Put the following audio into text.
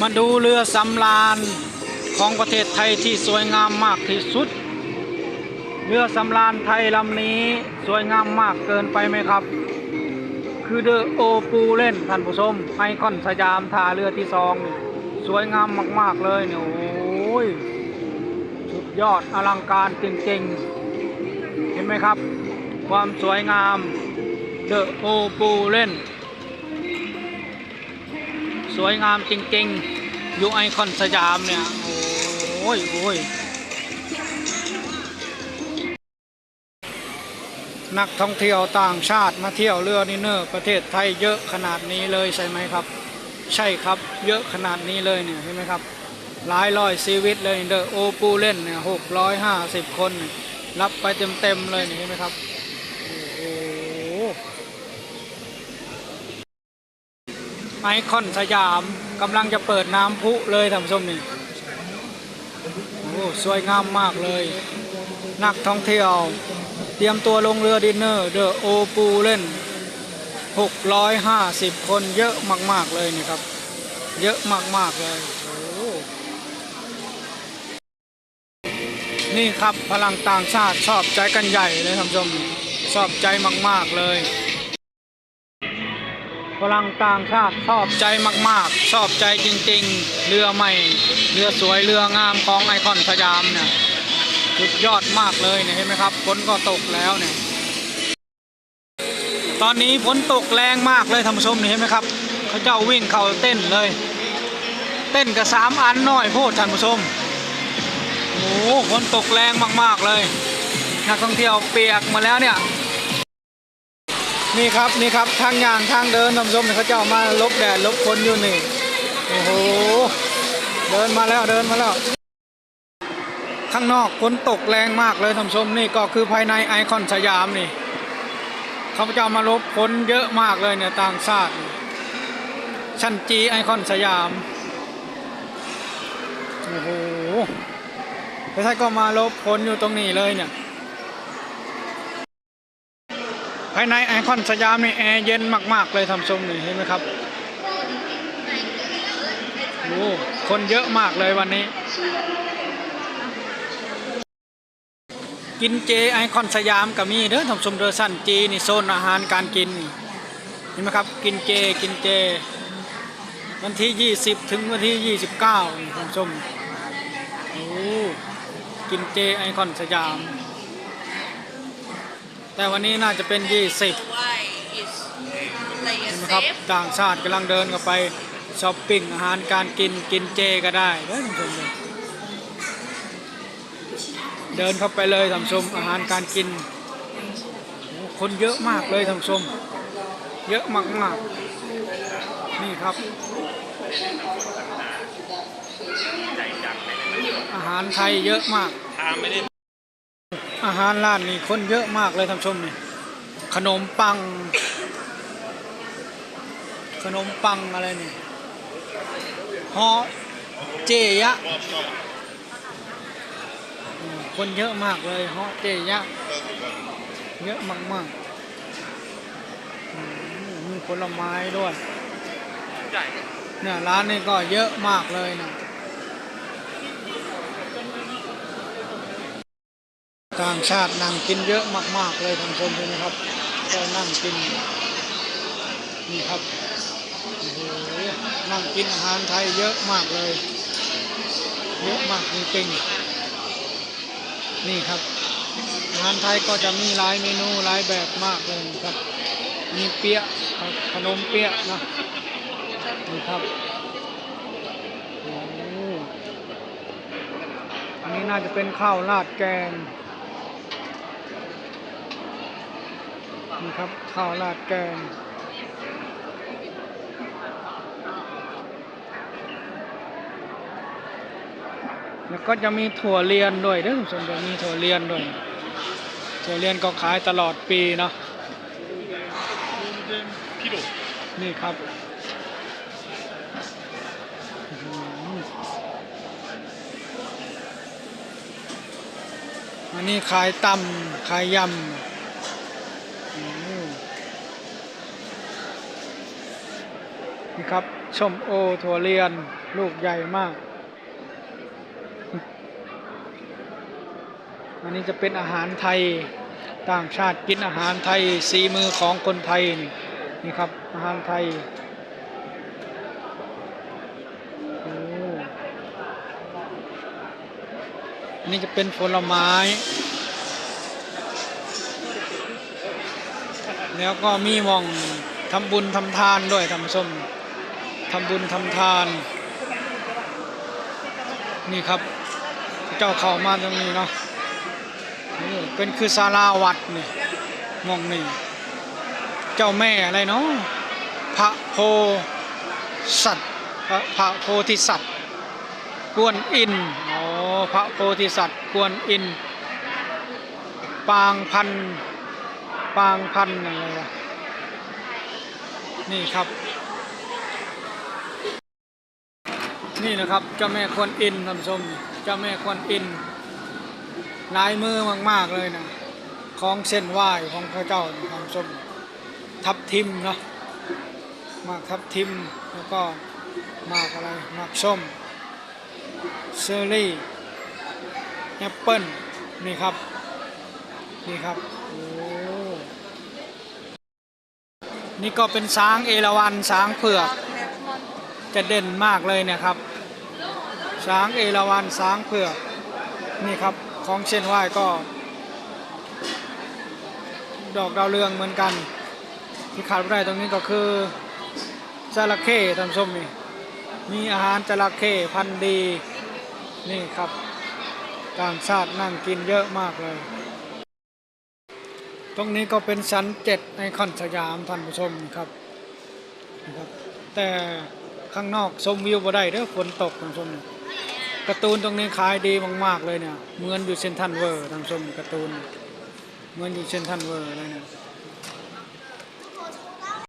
มาดูเรือสำราญของประเทศไทยที่สวยงามมากที่สุด เรือสำราญไทยลำนี้สวยงามมากเกินไปไหมครับ คือเดอะโอปูเล่นท่านผู้ชมไอคอนสยามท่าเรือที่สองนี่สวยงามมาก ๆ เลยเนี่ยโอ้ยสุดยอดอลังการจริงๆ เห็นไหมครับ ความสวยงามเดอะโอปูเล่น สวยงามจริงๆ อยู่ไอคอนสยามเนี่ย โอ้ยโอ้ยนักท่องเที่ยวต่างชาติมาเที่ยวเรือนิเนอร์ประเทศไทยเยอะขนาดนี้เลยใช่ไหมครับ ใช่ครับเยอะขนาดนี้เลยเนี่ยเห็นไหมครับ หลายร้อยชีวิตเลยเดอะโอปูเล่นเนี่ยหกร้อยห้าสิบคน รับไปเต็มๆเลยเห็นไหมครับ โอ้โห ไอคอนสยามกำลังจะเปิดน้ำพุเลยท่านผู้ชมนี่โอ้สวยงามมากเลย นักท่องเที่ยว เตรียมตัวลงเรือดินเนอร์เดอะโอปูเล่น 650 คนเยอะมาก ๆ เลยนี่ครับ เยอะมาก ๆ เลยนี่ครับพลังต่างชาติชอบใจกันใหญ่เลยท่านผู้ชมชอบใจมาก ๆ เลย รั่งต่างชาติชอบใจมากๆ ชอบใจจริงๆ เรือใหม่ เรือสวยเรืองามของไอคอนสยามเนี่ยสุดยอดมากเลยเนี่ยเห็นไหมครับฝนก็ตกแล้วเนี่ย ตอนนี้ฝนตกแรงมากเลยท่านผู้ชมเห็นไหมครับเขาเจ้าวิ่งเข้าเต้นเลย เต้นกับสามอันน้อยโพดท่านผู้ชมโอ้ฝนตกแรงมากๆเลยนักท่องเที่ยวเปียกมาแล้วเนี่ย นี่ครับนี่ครับทางย่างทางเดินท่านผู้ชมเนี่ยเขาจะเอามาลบแดดลบฝนอยู่นี่โอ้โหเดินมาแล้วเดินมาแล้ว ข้างนอกฝนตกแรงมากเลยท่านผู้ชมนี่ก็คือภายในไอคอนสยามนี่เขาจะเอามาลบฝนเยอะมากเลยเนี่ยต่างชาติชั้นจีไอคอนสยามโอ้โหแล้วท่านก็มาลบฝนอยู่ตรงนี้เลยเนี่ย ภายในไอคอนสยามนี่แอร์เย็นมากๆเลยทำชมนี่เห็นไหมครับโอ้คนเยอะมากเลยวันนี้ กินเจไอคอนสยามก็มีเด้อทำชมเดอสันจีนี่โซนอาหารการกินเห็นไหมครับกินเจกินเจ วันที่ 20 ถึงวันที่ 29นี่ทำชมโอ้กินเจไอคอนสยาม แต่วันนี้น่าจะเป็น 20 Why is play it นะครับ safe? ต่างชาติกำลังเดินเข้าไปช้อปปิ้งอาหารการกินกินเจก็ได้เด้อท่านผู้ชมเลยเดินเข้าไปเลยท่านผู้ชมอาหารการกินโอ้คนเยอะมากเลยท่านผู้ชม เยอะมากๆนี่ครับ อาหารไทยเยอะมาก อาหารร้านนี้คนเยอะมากเลยท่านผู้ชมนี่ขนมปัง ขนมปังอะไรนี่ฮอเจยะอืมคนเยอะมากเลยฮอเจยะ เยอะมากๆอืมมีผลไม้ด้วยเนี่ยร้านนี้ก็เยอะมากเลยนะต่างชาตินั่งกินเยอะมาก ๆ เลยท่านผู้ชมเห็นไหมครับก็นั่งกินนี่ครับโอ้โหนั่งกินอาหารไทยเยอะมากเลยเยอะมากจริงๆนี่ครับ อาหารไทยก็จะมีหลายเมนูหลายแบบมากเลยครับ มีเปี๊ยะขนมเปี๊ยะนะนี่ครับโอ้อันนี้น่าจะเป็นข้าวราดแกง นี่ครับข้าวราดแกงแล้วก็จะมีถั่วเลียนด้วยเด้อส่วนจะมีถั่วเลียนด้วยถั่วเลียนก็ขายตลอดปีเนาะนี่ครับอื้อหืออันนี้ขายตำขายยำอื้อ นี่ครับชมโอถั่วเลียนลูกใหญ่มาก อันนี้จะเป็นอาหารไทยต่างชาติกินอาหารไทยสีมือของคนไทยนี่นี่ครับอาหารไทยอันนี่จะเป็นผลไม้ แล้วก็มีมองทำบุญทำทานด้วยทำส้ม ทำบุญทำทาน นี่ครับ เจ้าเข้ามาตรงนี้เนาะนี่เป็นคือศาลาวัดนี่มองนี่เจ้าแม่อะไรเนาะพระโพสัตว์พระพระโพธิสัตว์กวนอินอ๋อพระโพธิสัตว์กวนอิน ปางพันปางพันอะไรวะนี่ครับ นี่นะครับเจ้าแม่ควนอินท่านผู้ชมเจ้าแม่ควนอินลายมือมากๆเลยนะของเส้นไหว้ของพระเจ้าท่านผู้ชมทับทิมเนาะมากทับทิมแล้วก็มากอะไรมากส้มเซอร์รี่แอปเปิ้ลนี่ครับนี่ครับโอ้นี่ก็เป็นช้างเอราวัณช้างเผือกจะเด่นมากเลยเนะครับ ช้างเอราวัณช้างเผือกนี่ครับของเช่นไหว้ก็ ดอกดาวเรืองเหมือนกัน ที่ขาดไม่ได้ตรงนี้ก็คือจระเข้ท่านผู้ชมนี่มีอาหารจระเข้พันดีนี่ครับต่างชาตินั่งกินเยอะมากเลย ตรงนี้ก็เป็นชั้นเจ็ดในคอนสยามท่านผู้ชมครับนะครับ แต่ข้างนอกชมวิวบ่ได้เด้อฝนตกท่านผู้ชม การ์ตูนตรงนี้ขายดีมากๆเลยเนี่ยเหมือนอยู่เซนทันเวอร์ท่านผู้ชมการ์ตูนเหมือนอยู่เซนทันเวอร์เลยเนี่ย